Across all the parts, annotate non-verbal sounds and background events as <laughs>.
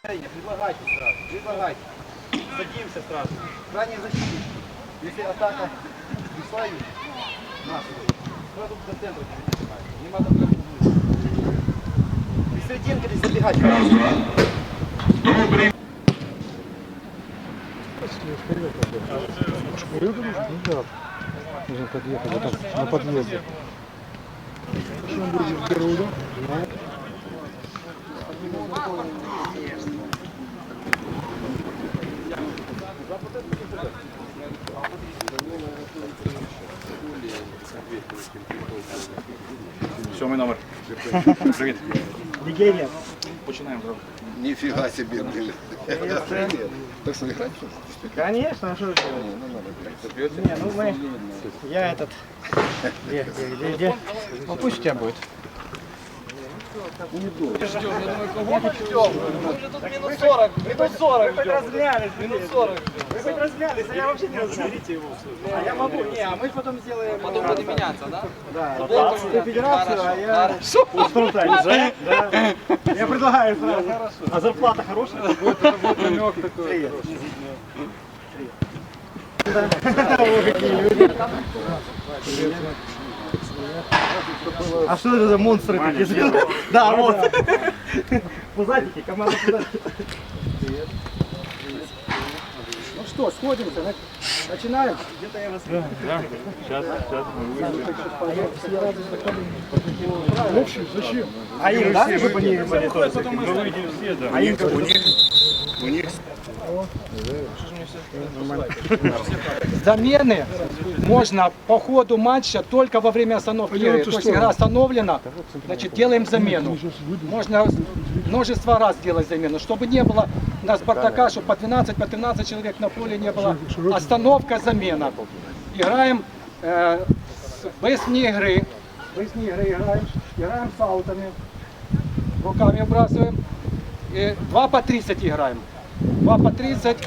Предлагайте сразу, предлагайте. Садимся сразу. Крайне защитить. Если атака пришла нашу, сразу до центра перебегать. Не надо Без серединки здесь забегать. Раз, два. Добрый. Нужно подъехать, вот так, на подъезде. Почему будет здоровье? Сьомий номер. Привіт. Нигерия. Починаємо зразу. Нифига себе, блин. Так что играть? Конечно, а что же делать? Не, ну мы... Я этот... Где, где, где, где? Ну пусть у тебя будет. Минус 40, минус 40 Вы хоть разглялись, минут 40. Вы хоть разглялись, а я вообще не разглялись. А я могу, не, а мы потом сделаем... Потом будем меняться, да? Да, ты федерацию, а я... Инструменталь, да? Я предлагаю сразу. А зарплата хорошая? Будет намек такой. А что это за монстры такие? Да, вот. <laughs> Пузатики, команда пузатики. Ну что, сходимся, на- начинаем? Где-то я вас... Общий, зачем? А им дали, чтобы они были тоже? А им как? У них. Замены можно по ходу матча только во время остановки игры. То есть игра остановлена, значит делаем замену. Можно множество раз делать замену, чтобы не было на Спартака, чтобы по 12, по 13 человек на поле не было. Остановка, замена. Играем э, без вне игры. Без вне игры играем. Играем с аутами. Руками выбрасываем. И 2 по 30 играем. 2 по 30.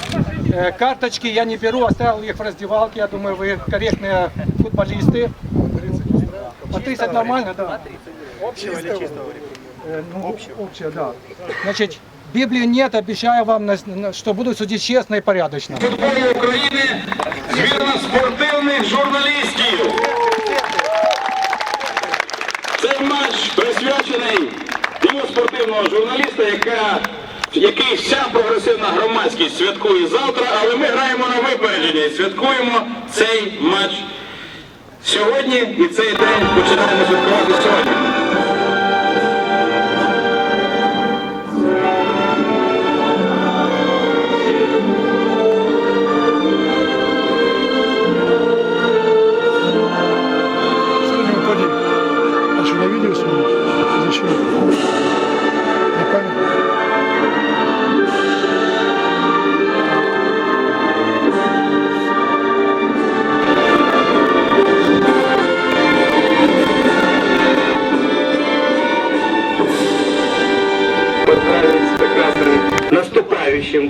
Э, Карточки я не беру, оставил их в раздевалке. Я думаю, вы корректные футболисты. По 30 нормально, да. Общего или чистого? ну, общее, да. Значит, Библии нет, обещаю вам, на- на- что буду судить честно и порядочно. футболу України збірна спортивних журналістів. Цей матч присвячений дню спортивного журналіста, яка, який вся прогресивна громадськість святкує завтра, але ми граємо на випередження і святкуємо цей матч сьогодні і цей день починаємо святкувати сьогодні. Зачем?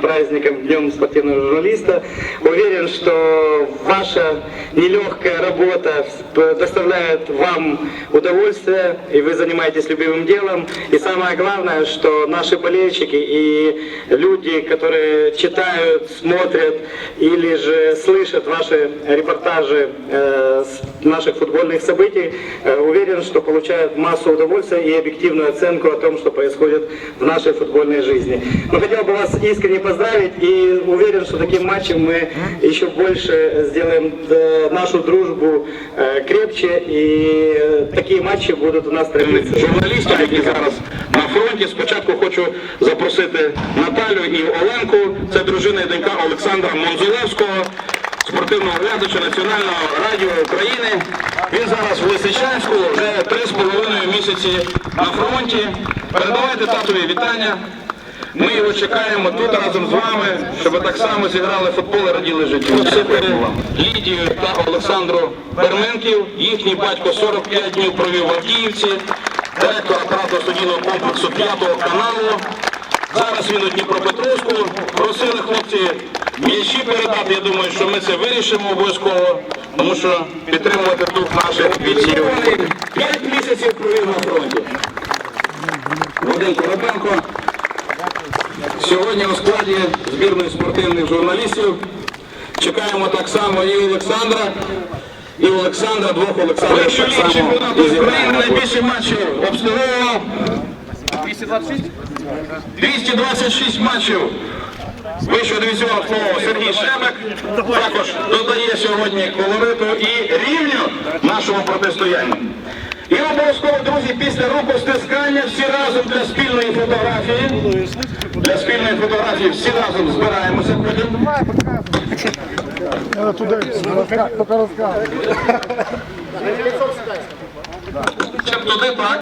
Праздником Днем спортивного журналиста. Уверен, что ваша нелегкая работа доставляет вам удовольствие, и вы занимаетесь любимым делом. И самое главное, что наши болельщики и люди, которые читают, смотрят или же слышат ваши репортажи э, с наших футбольных событий, э, уверен, что получают массу удовольствия и объективную оценку о том, что происходит в нашей футбольной жизни. Но хотел бы вас искренне поздравить и уверен, что таким матчем мы еще больше сделаем э, нашу дружбу э, крепче и э, такие матчи будут у нас традицией. Журналістів, які зараз на фронті, спочатку хочу запросити Наталю і Оленку, це дружина і донька Олександра Монзулевського, спортивного глядача Національного радіо України. Він зараз в Лисичанську вже три з половиною місяці на фронті. Передавайте татові вітання. Ми його чекаємо тут разом з вами, щоб так само зіграли футбол і раділи життю. Лідію та Олександру Перменків. Їхній батько 45 днів провів в Авдіївці, директор апарату студійного комплексу п'ятого каналу. Зараз він у Дніпропетровську. Просили хлопці м'ячі передати. Я думаю, що ми це вирішимо обов'язково, тому що підтримувати тут наших бійців. П'ять місяців провів на фронті. Вадим Коробенко, сьогодні у складі збірної спортивних журналістів. Чекаємо так само і Олександра, і Олександра, двох Олександрів так само і зіграємо. Найбільше матчів обслуговував 226 матчів вищого дивізіону обслуговував Сергій Шемик. Також додає сьогодні колориту і рівню нашому протистоянню. І обов'язково, друзі, після рукостискання всі разом для спільної фотографії. Для спільної фотографії всі разом збираємося потім. Щоб туди так.